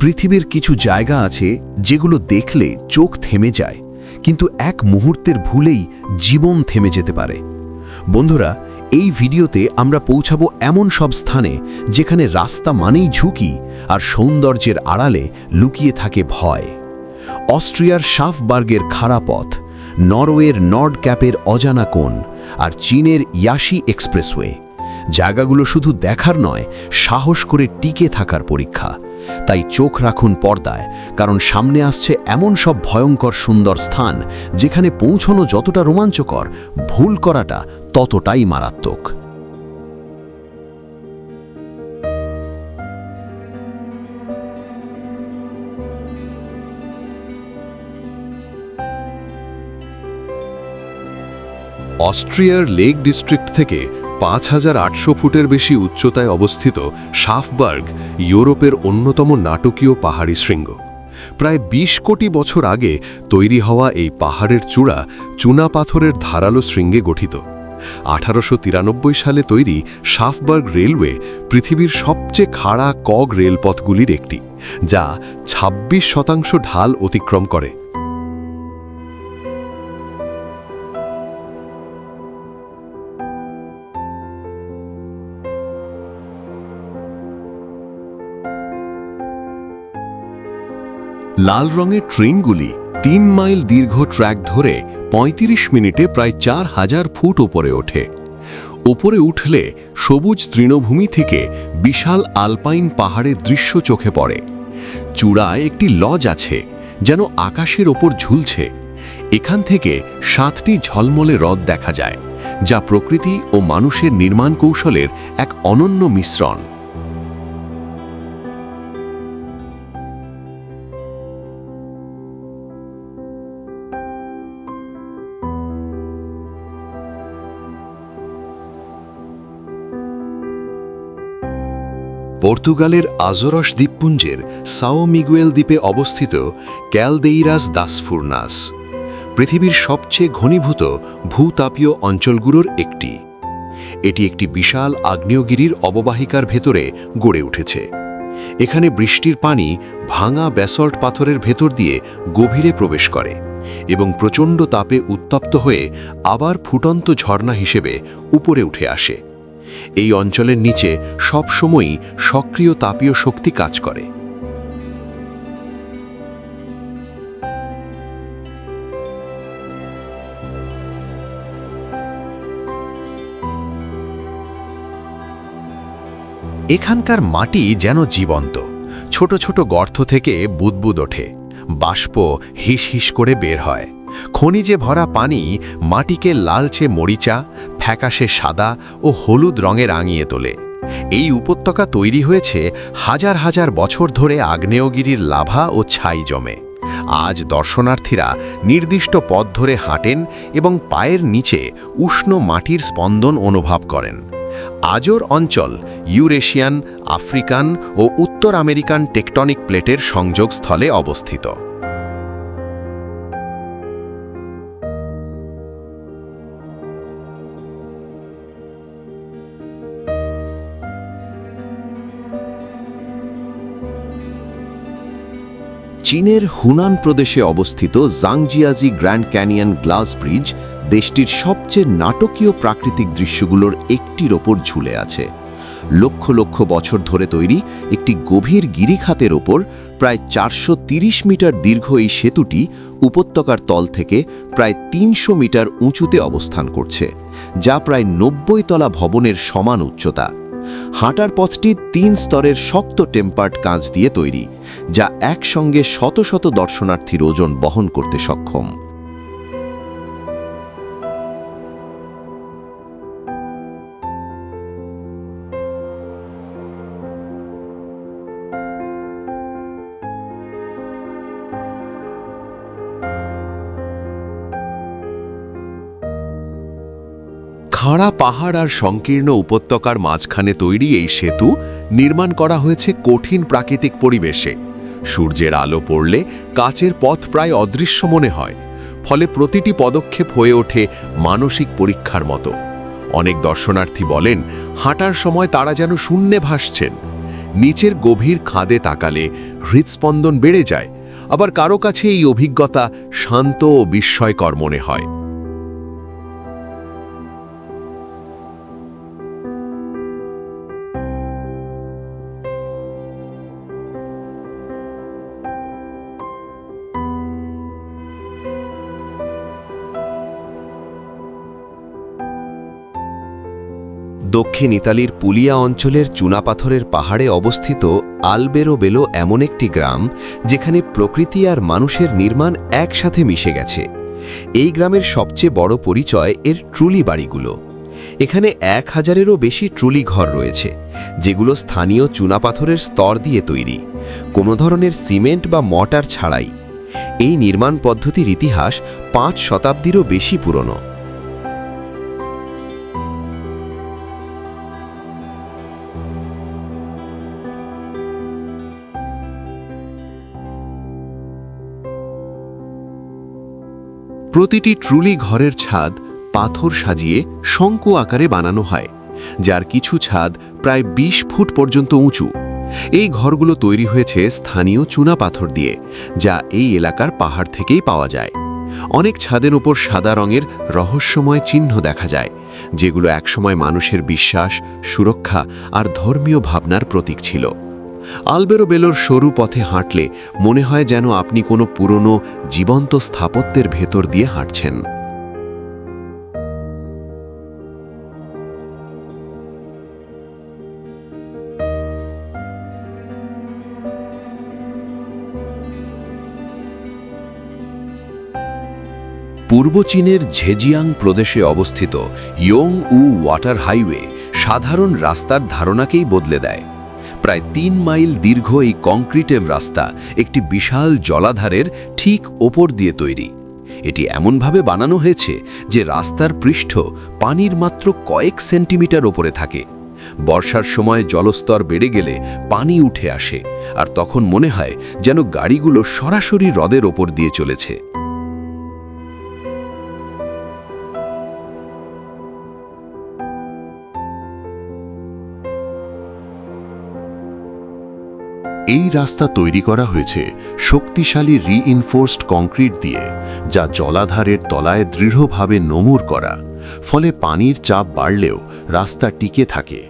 পৃথিবীর কিছু জায়গা আছে যেগুলো দেখলে চোখ থেমে যায়, কিন্তু এক মুহূর্তের ভুলেই জীবন থেমে যেতে পারে। বন্ধুরা, এই ভিডিওতে আমরা পৌঁছাবো এমন সব স্থানে যেখানে রাস্তা মানেই ঝুঁকি আর সৌন্দর্যের আড়ালে লুকিয়ে থাকে ভয়। অস্ট্রিয়ার শাফবার্গের খাড়া পথ, নরওয়ের নর্ড ক্যাপের অজানা কোণ আর চীনের ইয়াশি এক্সপ্রেসওয়ে। জায়গাগুলো শুধু দেখার নয়, সাহস করে টিকে থাকার পরীক্ষা। তাই চোখ রাখুন পর্দায়, কারণ সামনে আসছে এমন সব ভয়ঙ্কর সুন্দর স্থান, যেখানে পৌঁছনো যতটা রোমাঞ্চকর, ভুল করাটা ততটাই মারাত্মক। অস্ট্রিয়ার লেক ডিস্ট্রিক্ট থেকে পাঁচ হাজার আটশো ফুটের বেশি উচ্চতায় অবস্থিত শাফবার্গ ইউরোপের অন্যতম নাটকীয় পাহাড়ি শৃঙ্গ। প্রায় ২০ কোটি বছর আগে তৈরি হওয়া এই পাহাড়ের চূড়া চুনা পাথরের ধারালো শৃঙ্গে গঠিত। আঠারোশো তিরানব্বই সালে তৈরি শাফবার্গ রেলওয়ে পৃথিবীর সবচেয়ে খাড়া কগ রেলপথগুলির একটি, যা ২৬ শতাংশ ঢাল অতিক্রম করে। লাল রঙের ট্রেনগুলি তিন মাইল দীর্ঘ ট্র্যাক ধরে ৩৫ মিনিটে প্রায় চার হাজার ফুট ওপরে ওঠে। ওপরে উঠলে সবুজ তৃণভূমি থেকে বিশাল আলপাইন পাহাড়ের দৃশ্য চোখে পড়ে। চূড়ায় একটি লজ আছে যেন আকাশের ওপর ঝুলছে। এখান থেকে সাতটি ঝলমলে হ্রদ দেখা যায়, যা প্রকৃতি ও মানুষের নির্মাণ কৌশলের এক অনন্য মিশ্রণ। পর্তুগালের আজরস দ্বীপপুঞ্জের সাও মিগুয়েল দ্বীপে অবস্থিত ক্যালদেইরাস দাসফুরনাস, পৃথিবীর সবচেয়ে ঘনীভূত ভূতাপীয় অঞ্চলগুলোর একটি। এটি একটি বিশাল আগ্নেয়গিরির অববাহিকার ভেতরে গড়ে উঠেছে। এখানে বৃষ্টির পানি ভাঙা ব্যাসল্ট পাথরের ভেতর দিয়ে গভীরে প্রবেশ করে এবং প্রচণ্ড তাপে উত্তপ্ত হয়ে আবার ফুটন্ত ঝর্ণা হিসেবে উপরে উঠে আসে। এই অঞ্চলের নিচে সবসময়ই সক্রিয় তাপীয় শক্তি কাজ করে। এখানকার মাটি যেন জীবন্ত। ছোট ছোট গর্ত থেকে বুদবুদ ওঠে। বাষ্প হিস হিস করে বের হয়। খনিজে ভরা পানি মাটিকে লালচে মরিচা, ফ্যাকাশে সাদা ও হলুদ রঙে রাঙিয়ে তোলে। এই উপত্যকা তৈরি হয়েছে হাজার হাজার বছর ধরে আগ্নেয়গিরির লাভা ও ছাই জমে। আজ দর্শনার্থীরা নির্দিষ্ট পথ ধরে হাঁটেন এবং পায়ের নিচে উষ্ণ মাটির স্পন্দন অনুভব করেন। আজর অঞ্চল ইউরেশিয়ান, আফ্রিকান ও উত্তর আমেরিকান টেকটনিক প্লেটের সংযোগস্থলে অবস্থিত। চীনের হুনান প্রদেশে অবস্থিত Zhangjiajie grand canyon glass bridge দেশটির সবচেয়ে নাটকীয় প্রাকৃতিক দৃশ্যগুলোর একটির ওপর ঝুলে আছে। লক্ষ লক্ষ বছর ধরে তৈরি একটি গভীর গিরিখাতের ওপর প্রায় চারশো মিটার দীর্ঘ এই সেতুটি উপত্যকার তল থেকে প্রায় তিনশো মিটার উঁচুতে অবস্থান করছে, যা প্রায় নব্বই তলা ভবনের সমান উচ্চতা। হাঁটার পথটি তিন স্তরের শক্ত টেম্পার্ড কাঁচ দিয়ে তৈরি, যা একসঙ্গে শত শত দর্শনার্থীর ওজন বহন করতে সক্ষম। খাড়া পাহাড় আর সংকীর্ণ উপত্যকার মাঝখানে তৈরি এই সেতু নির্মাণ করা হয়েছে কঠিন প্রাকৃতিক পরিবেশে। সূর্যের আলো পড়লে কাচের পথ প্রায় অদৃশ্য মনে হয়, ফলে প্রতিটি পদক্ষেপ হয়ে ওঠে মানসিক পরীক্ষার মতো। অনেক দর্শনার্থী বলেন, হাঁটার সময় তারা যেন শূন্যে ভাসছেন। নিচের গভীর খাদে তাকালে হৃৎস্পন্দন বেড়ে যায়, আবার কারও কাছে এই অভিজ্ঞতা শান্ত ও বিস্ময়কর মনে হয়। দক্ষিণ ইতালির পুলিয়া অঞ্চলের চুনাপাথরের পাহাড়ে অবস্থিত আলবেরো বেলো এমন একটি গ্রাম যেখানে প্রকৃতি আর মানুষের নির্মাণ একসাথে মিশে গেছে। এই গ্রামের সবচেয়ে বড় পরিচয় এর ট্রুলি বাড়িগুলো। এখানে এক হাজারেরও বেশি ট্রুলি ঘর রয়েছে, যেগুলো স্থানীয় চুনাপাথরের স্তর দিয়ে তৈরি। কোনো ধরনের সিমেন্ট বা মটার ছাড়াই। এই নির্মাণ পদ্ধতির ইতিহাস পাঁচ শতাব্দীরও বেশি পুরনো। প্রতিটি ট্রুলি ঘরের ছাদ পাথর সাজিয়ে শঙ্কু আকারে বানানো হয়, যার কিছু ছাদ প্রায় ২০ ফুট পর্যন্ত উঁচু। এই ঘরগুলো তৈরি হয়েছে স্থানীয় চুনা পাথর দিয়ে, যা এই এলাকার পাহাড় থেকেই পাওয়া যায়। অনেক ছাদের ওপর সাদা রঙের রহস্যময় চিহ্ন দেখা যায়, যেগুলো একসময় মানুষের বিশ্বাস, সুরক্ষা আর ধর্মীয় ভাবনার প্রতীক ছিল। আলবেরো বেলোর সরু পথে হাঁটলে মনে হয় যেন আপনি কোনো পুরনো জীবন্ত স্থাপত্যের ভেতর দিয়ে হাঁটছেন। পূর্ব চীনের ঝেজিয়াং প্রদেশে অবস্থিত ইয়ং উ ওয়াটার হাইওয়ে সাধারণ রাস্তার ধারণাকেই বদলে দেয়। প্রায় তিন মাইল দীর্ঘ এই কংক্রিটের রাস্তা একটি বিশাল জলাধারের ঠিক ওপর দিয়ে তৈরি। এটি এমনভাবে বানানো হয়েছে যে রাস্তার পৃষ্ঠ পানির মাত্র কয়েক সেন্টিমিটার ওপরে থাকে। বর্ষার সময় জলস্তর বেড়ে গেলে পানি উঠে আসে, আর তখন মনে হয় যেন গাড়িগুলো সরাসরি হ্রদের ওপর দিয়ে চলেছে। এই রাস্তা তৈরি করা হয়েছে শক্তিশালী রিইনফোর্সড কংক্রিট দিয়ে, যা জলাধারের তলায় দৃঢ়ভাবে নমুর করা। ফলে পানির চাপ বাড়লেও রাস্তা টিকে থাকে।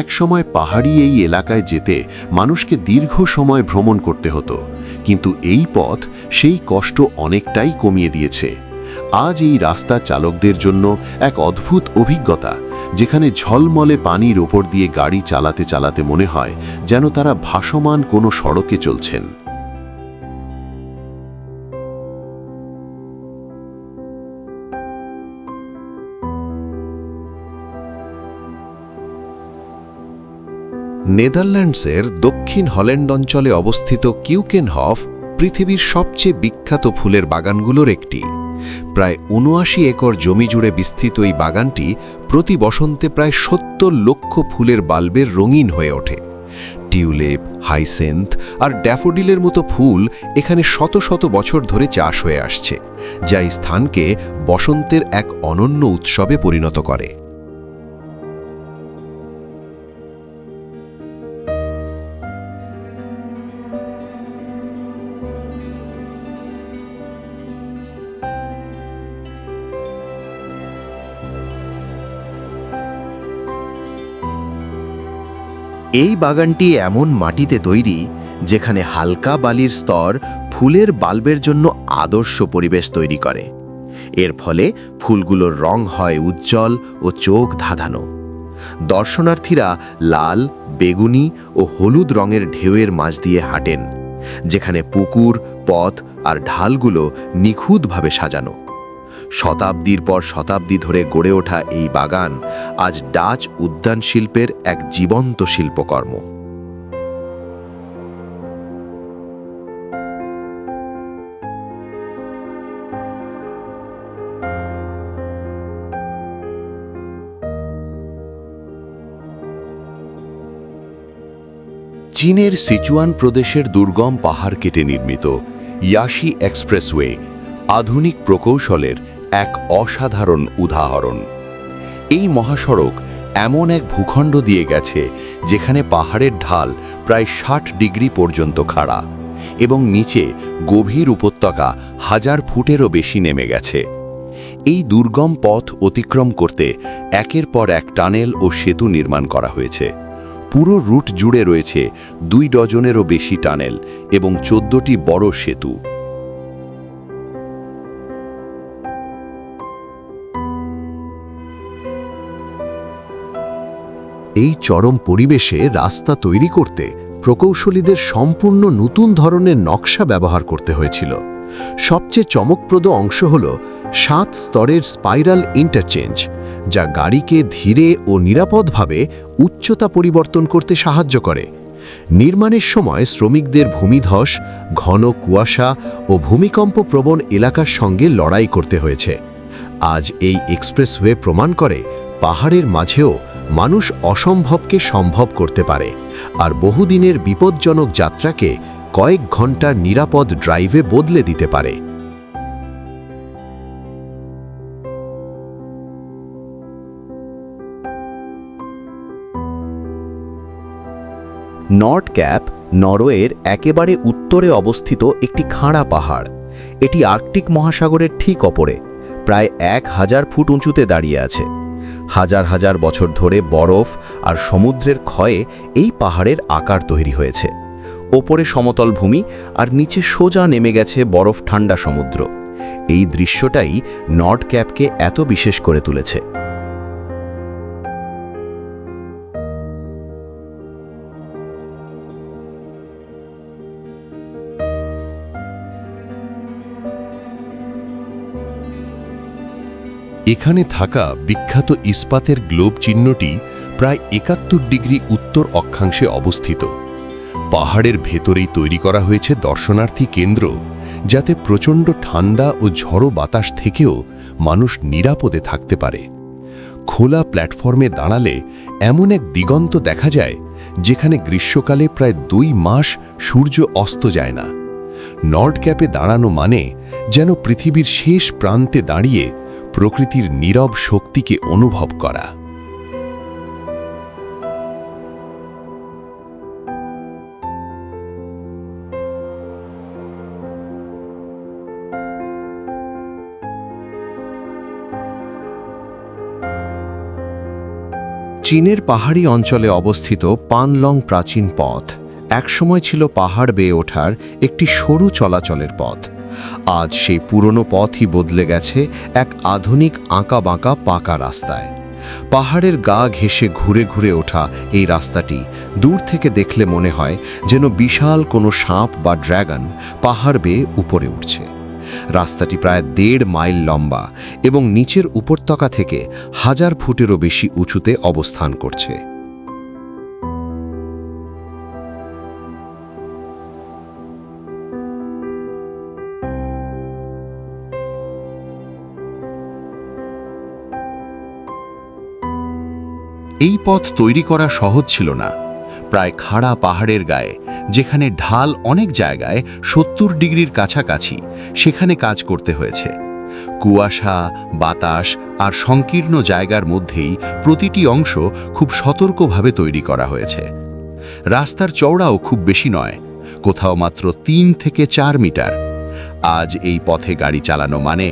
একসময় পাহাড়ি এই এলাকায় যেতে মানুষকে দীর্ঘ সময় ভ্রমণ করতে হতো, কিন্তু এই পথ সেই কষ্ট অনেকটাই কমিয়ে দিয়েছে। আজ এই রাস্তা চালকদের জন্য এক অদ্ভুত অভিজ্ঞতা যেখানে ঝলমলে পানির ওপর দিয়ে গাড়ি চালাতে চালাতে মনে হয় যেন তারা ভাসমান কোনো সড়কে চলছেন। নেদারল্যান্ডসের দক্ষিণ হল্যান্ড অঞ্চলে অবস্থিত কিউকেনহফ পৃথিবীর সবচেয়ে বিখ্যাত ফুলের বাগানগুলোর একটি। প্রায় উনআশি একর জমি জুড়ে বিস্তৃত এই বাগানটি প্রতি বসন্তে প্রায় সত্তর লক্ষ ফুলের বাল্বের রঙিন হয়ে ওঠে। টিউলেপ, হাইসেন্থ আর ড্যাফোডিলের মতো ফুল এখানে শত শত বছর ধরে চাষ হয়ে আসছে, যা এই স্থানকে বসন্তের এক অনন্য উৎসবে পরিণত করে। এই বাগানটি এমন মাটিতে তৈরি যেখানে হালকা বালির স্তর ফুলের বাল্বের জন্য আদর্শ পরিবেশ তৈরি করে। এর ফলে ফুলগুলোর রং হয় উজ্জ্বল ও চোখ ধাঁধানো। দর্শনার্থীরা লাল, বেগুনি ও হলুদ রঙের ঢেউয়ের মাঝ দিয়ে হাঁটেন, যেখানে পুকুর, পথ আর ঢালগুলো নিখুঁতভাবে সাজানো। শতাব্দীর পর শতাব্দী ধরে গড়ে ওঠা এই বাগান আজ ডাচ উদ্যান শিল্পের এক জীবন্ত শিল্পকর্ম। চীনের সিচুয়ান প্রদেশের দুর্গম পাহাড় কেটে নির্মিত ইয়াশি এক্সপ্রেসওয়ে আধুনিক প্রকৌশলের এক অসাধারণ উদাহরণ। এই মহাসড়ক এমন এক ভূখণ্ড দিয়ে গেছে যেখানে পাহাড়ের ঢাল প্রায় ষাট ডিগ্রি পর্যন্ত খাড়া এবং নিচে গভীর উপত্যকা হাজার ফুটেরও বেশি নেমে গেছে। এই দুর্গম পথ অতিক্রম করতে একের পর এক টানেল ও সেতু নির্মাণ করা হয়েছে। পুরো রুট জুড়ে রয়েছে দুই ডজনেরও বেশি টানেল এবং চোদ্দটি বড় সেতু। এই চরম পরিবেশে রাস্তা তৈরি করতে প্রকৌশলীদের সম্পূর্ণ নতুন ধরনের নকশা ব্যবহার করতে হয়েছিল। সবচেয়ে চমকপ্রদ অংশ হল সাত স্তরের স্পাইরাল ইন্টারচেঞ্জ, যা গাড়িকে ধীরে ও নিরাপদভাবে উচ্চতা পরিবর্তন করতে সাহায্য করে। নির্মাণের সময় শ্রমিকদের ভূমিধস, ঘন কুয়াশা ও ভূমিকম্প প্রবণ এলাকার সঙ্গে লড়াই করতে হয়েছে। আজ এই এক্সপ্রেসওয়ে প্রমাণ করে পাহাড়ের মাঝেও মানুষ অসম্ভবকে সম্ভব করতে পারে, আর বহুদিনের বিপজ্জনক যাত্রাকে কয়েক ঘণ্টার নিরাপদ ড্রাইভে বদলে দিতে পারে। নর্থ ক্যাপ নরওয়ের একেবারে উত্তরে অবস্থিত একটি খাঁড়া পাহাড়। এটি আর্কটিক মহাসাগরের ঠিক অপরে, প্রায় এক হাজার ফুট উঁচুতে দাঁড়িয়ে আছে। হাজার হাজার বছর ধরে বরফ আর সমুদ্রের ক্ষয়ে এই পাহাড়ের আকার তৈরি হয়েছে। ওপরে সমতল ভূমি আর নিচে সোজা নেমে গেছে বরফ ঠান্ডা সমুদ্র। এই দৃশ্যটাই নর্ড ক্যাপকে এত বিশেষ করে তুলেছে। এখানে থাকা বিখ্যাত ইস্পাতের গ্লোব চিহ্নটি প্রায় একাত্তর ডিগ্রি উত্তর অক্ষাংশে অবস্থিত। পাহাড়ের ভেতরেই তৈরি করা হয়েছে দর্শনার্থী কেন্দ্র, যাতে প্রচণ্ড ঠান্ডা ও ঝড়ো বাতাস থেকেও মানুষ নিরাপদে থাকতে পারে। খোলা প্ল্যাটফর্মে দাঁড়ালে এমন এক দিগন্ত দেখা যায়, যেখানে গ্রীষ্মকালে প্রায় দুই মাস সূর্য অস্ত যায় না। নর্ড ক্যাপে দাঁড়ানো মানে যেন পৃথিবীর শেষ প্রান্তে দাঁড়িয়ে প্রকৃতির নীরব শক্তিকে অনুভব করা। চীনের পাহাড়ি অঞ্চলে অবস্থিত পানলং প্রাচীন পথ একসময় ছিল পাহাড় বেয়ে ওঠার একটি সরু চলাচলের পথ। আজ সেই পুরনো পথই বদলে গেছে এক আধুনিক আঁকা বাঁকা পাকা রাস্তায়। পাহাড়ের গা ঘেঁষে ঘুরে ঘুরে ওঠা এই রাস্তাটি দূর থেকে দেখলে মনে হয় যেন বিশাল কোনো সাপ বা ড্র্যাগন পাহাড় বেয়ে উপরে উঠছে। রাস্তাটি প্রায় দেড় মাইল লম্বা এবং নিচের উপত্যকা থেকে হাজার ফুটেরও বেশি উঁচুতে অবস্থান করছে। এই পথ তৈরি করা সহজ ছিল না। প্রায় খাড়া পাহাড়ের গায়ে, যেখানে ঢাল অনেক জায়গায় সত্তর ডিগ্রির কাছাকাছি, সেখানে কাজ করতে হয়েছে। কুয়াশা, বাতাস আর সংকীর্ণ জায়গার মধ্যেই প্রতিটি অংশ খুব সতর্কভাবে তৈরি করা হয়েছে। রাস্তার চওড়াও খুব বেশি নয়, কোথাও মাত্র তিন থেকে চার মিটার। আজ এই পথে গাড়ি চালানো মানে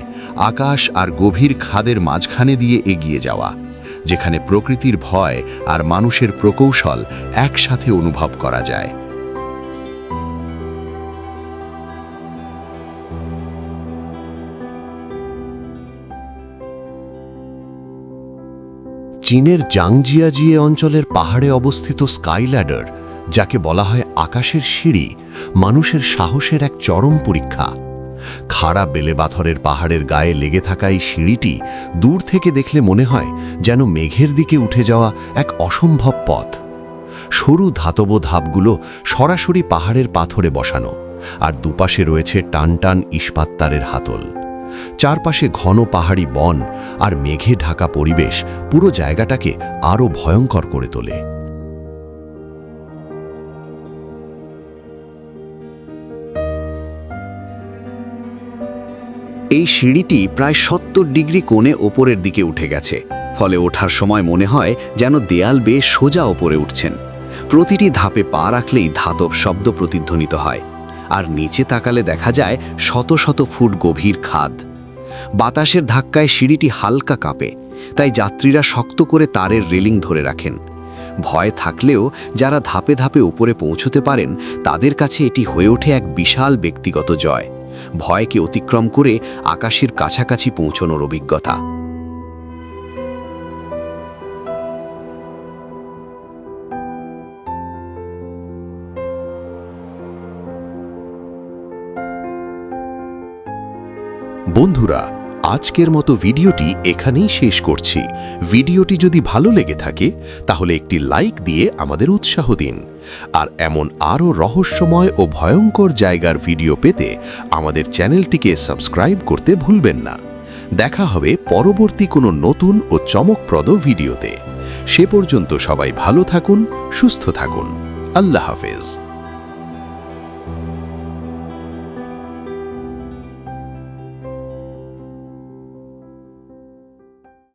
আকাশ আর গভীর খাদের মাঝখানে দিয়ে এগিয়ে যাওয়া। যেখানে প্রকৃতির ভয় আর মানুষের প্রকৌশল একসাথে অনুভব করা যায়। চীনের জাংজিয়াজিয়ে অঞ্চলের পাহাড়ে অবস্থিত স্কাইল্যাডার, যাকে বলা হয় আকাশের সিঁড়ি, মানুষের সাহসের এক চরম পরীক্ষা। খাড়া বেলেবাথরের পাহাড়ের গায়ে লেগে থাকা এই সিঁড়িটি দূর থেকে দেখলে মনে হয় যেন মেঘের দিকে উঠে যাওয়া এক অসম্ভব পথ। সরু ধাতব ধাপগুলো সরাসরি পাহাড়ের পাথরে বসানো, আর দুপাশে রয়েছে টান টান ইস্পাত্তারের হাতল। চারপাশে ঘন পাহাড়ি বন আর মেঘে ঢাকা পরিবেশ পুরো জায়গাটাকে আরও ভয়ঙ্কর করে তোলে। এই সিঁড়িটি প্রায় সত্তর ডিগ্রি কোণে ওপরের দিকে উঠে গেছে, ফলে ওঠার সময় মনে হয় যেন দেয়াল বেয়ে সোজা ওপরে উঠছেন। প্রতিটি ধাপে পা রাখলেই ধাতব শব্দ প্রতিধ্বনিত হয়, আর নিচে তাকালে দেখা যায় শত শত ফুট গভীর খাদ। বাতাসের ধাক্কায় সিঁড়িটি হালকা কাঁপে, তাই যাত্রীরা শক্ত করে তারের রেলিং ধরে রাখেন। ভয় থাকলেও যারা ধাপে ধাপে উপরে পৌঁছতে পারেন, তাদের কাছে এটি হয়ে ওঠে এক বিশাল ব্যক্তিগত জয়। ভয়কে অতিক্রম করে আকাশের কাছাকাছি পৌঁছনোর অভিজ্ঞতা। বন্ধুরা আজকের মতো ভিডিওটি এখানেই শেষ করছি। ভিডিওটি যদি ভালো লেগে থাকে, তাহলে একটি লাইক দিয়ে আমাদের উৎসাহ দিন। আর এমন আরও রহস্যময় ও ভয়ঙ্কর জায়গার ভিডিও পেতে আমাদের চ্যানেলটিকে সাবস্ক্রাইব করতে ভুলবেন না। দেখা হবে পরবর্তী কোনো নতুন ও চমকপ্রদ ভিডিওতে। সে পর্যন্ত সবাই ভালো থাকুন, সুস্থ থাকুন। আল্লাহ হাফেজ।